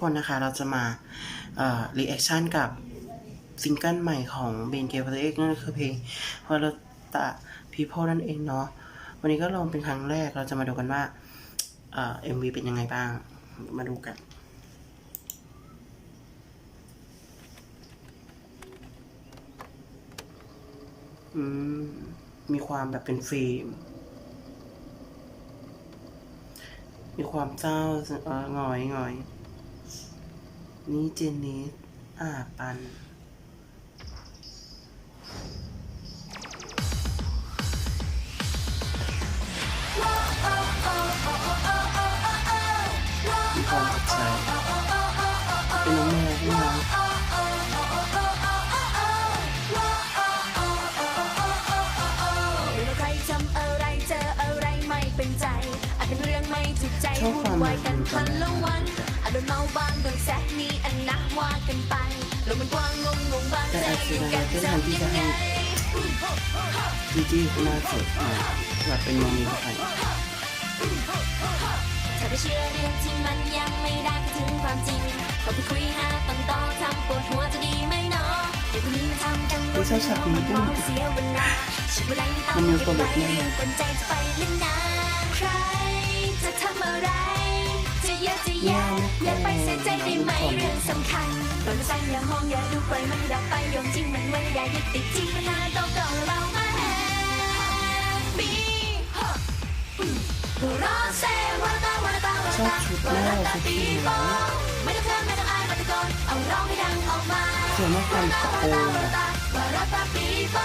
คนนี้ทุกคนนะคะ เราจะมาเอ่อรีแอคชั่นกับซิงเกิลใหม่ของเบนเกฟเอ็กนั่นคือเพลงวาลตะพีโพนั่นเองเนาะวันนี้ก็ลองเป็นครั้งแรกเราจะมาดูกันว่าเอ่อเอ็มวีเป็นยังไงบ้าง มาดูกันมมีความแบบเป็นฟิล์ม มีความเศร้าเออหงอยหงอย นี่เจนนิสอ่าปัน มีความตกใจเป็นน้องแม่ด้วยนะไม่ว่าใครทำอะไรเจออะไรไม่เป็นใจอาจเป็นเรื่องไม่ถูกใจชอบความวุ่นวายกันมันพันละวัน อาจโดนเมาบ้างโดนแซะมีอันนักว่ากันไปลกมันกว้างงงงงบางแต่ใจอาจอจะยู่กันเป็นทำยังไงจีจี้หน้าสดหน่อยแบบเป็นโมมีไทยถ้าไม่เชื่อเรื่องที่มันยังไม่ได้ก็ถึงความจริงก็ไปคุยหาต้นตอทำปวดหัวจะดีไหมเนาะเดี๋ยวคนนี้มาทำกันไม่ใช่ฉากนี้ด้วยเสียเวลาฉันเวลายังตามมันมีตัวเล็กแน่ อะจะแยะอย่าไปใส่ใจได้ไหมเรื่องสำคัญโดนสั่งอย่ามองอย่าดูปล่อยมันดับไปโยงจริงมันไว้อย่ายึดติดที่ปัญหาเก่าๆเรามาแฮปปี้รอเซวันตาวันตาวันตาชุดแม่ชุดสีเหลือไม่ต้องเขินไม่ต้องอายไม่ต้องโกนเอาร้องให้ดังออกมาสวยมากความกระโปรงอะว่ารักตาปีโป้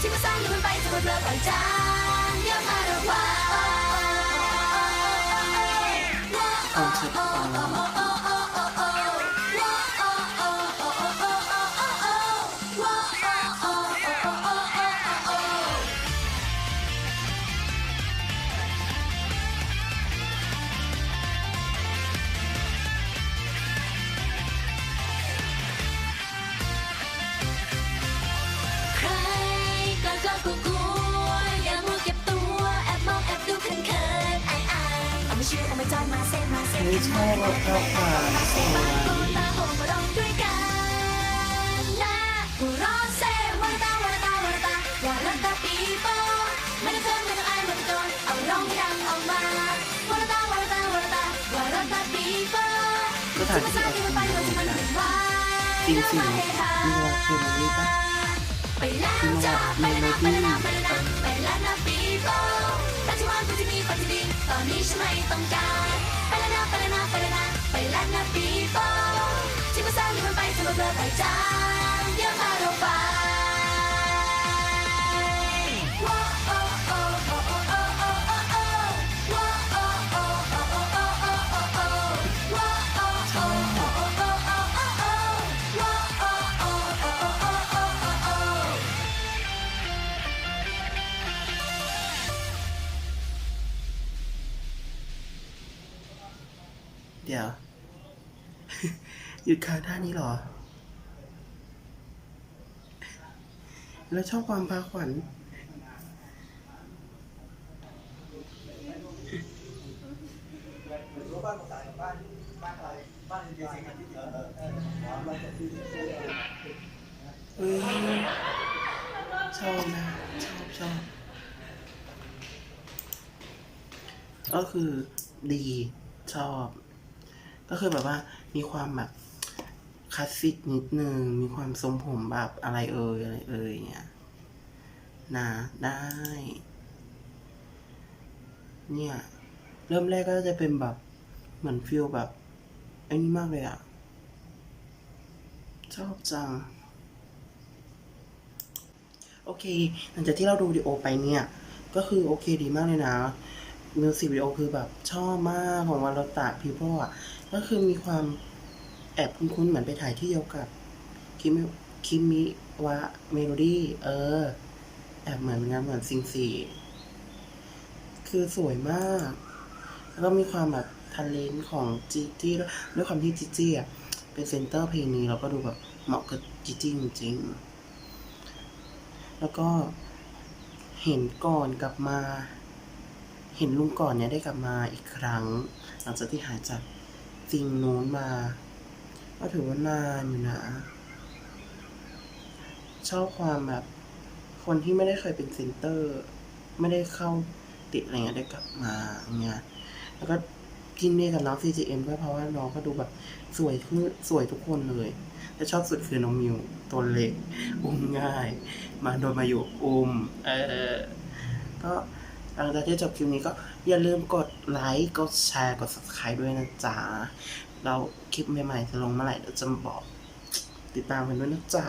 지구상 눈을 빨리 뜨고 들어가자 영화로 와 어디 어. 어. กล้ากลัวอย่ามัวเก็บตัวแอบมองแอบดูเขินเขินอายอายเอาม่เชื่อเอาม่จอยมาเซมาเซไม่ชอบว่าเข้าป่าสวยตาโหมาลองด้วยกันนะหัวเราะเซวันตาวันตาวันตาวันละตาปีโป้ไม่ต้องเขินไม่ต้องอายไม่ต้องโดนเอาร้องดังออกมาวันตาวันตาวันตาวันละตาปีโป้ก็ถ่ายที่แอปที่นี้มันไปเหนุนนกันวุ่นวายจริงสิมีวอลคือมันนี่ปะ ไปแล้วจ้าไปแล้วไปแล้วไปแล้วไปแล้วนะปีโป้แต่ที่ว่ากูจะมีฝันที่ดีตอนนี้ฉันไม่ต้องการไปแล้วนะไปแล้วนะไปแล้วนะไปแล้วนะปีโป้ที่มาสร้างอยู่มันไปเสมาเบลอไปจ้า เดี๋ยว หยุดค้างท่านี้หรอ แล้วชอบความพาขวัญชอบนะชอบชอบก็คือดีชอบ ก็คือแบบว่ามีความแบบคลาสสิกนิดนึง มีความทรงผมแบบอะไรเอ่ยอะไรเอ่ยเนี่ยนะได้ เนี่ย เริ่มแรกก็จะเป็นแบบเหมือนฟิลแบบไอ้นี่มากเลยอะชอบจัง โอเค หลังจากที่เราดูวิดีโอไปเนี่ย ก็คือโอเคดีมากเลยนะมิวสิกวิดีโอคือแบบชอบมากของวารุตะพีโพอะ ก็คือมีความแอบคุ้นๆเหมือนไปถ่ายที่เดียวกับคิมิคิมิวะเมโลดี้เออ แอบเหมือนงานเหมือนซิงซีคือสวยมาก แล้วก็มีความแบบทันเลนของจีจี้ด้วยด้วยความที่จีจี้อะเป็นเซนเตอร์เพลงนี้เราก็ดูแบบเหมาะกับจีจี้จริงๆ แล้วก็เห็นก่อนกลับมา เห็นลุงก่อนเนี่ยได้กลับมาอีกครั้ง หลังจากที่หายจาก สิ่งนู้นมาก็ถือว่านานอยู่นะ ชอบความแบบ คนที่ไม่ได้เคยเป็นเซนเตอร์ ไม่ได้เข้าติดอะไรเงี้ยได้กลับมาเงี้ยแล้วก็กินเนี่ยกับน้อง CGM ก็เพราะว่าน้องก็ดูแบบสวยทุกสวยทุกคนเลย แต่ชอบสุดคือน้องมิวตัวเล็กอุ้มง่าย มาโดนมาอยู่อุ้มเออก็ หลังจากที่จบคลิปนี้ก็อย่าลืมกดไลค์ กดแชร์ กด subscribe ด้วยนะจ๊ะ เราคลิปใหม่ๆจะลงเมื่อไหร่เดี๋ยวจะบอก ติดตามกันด้วยนะจ๊ะ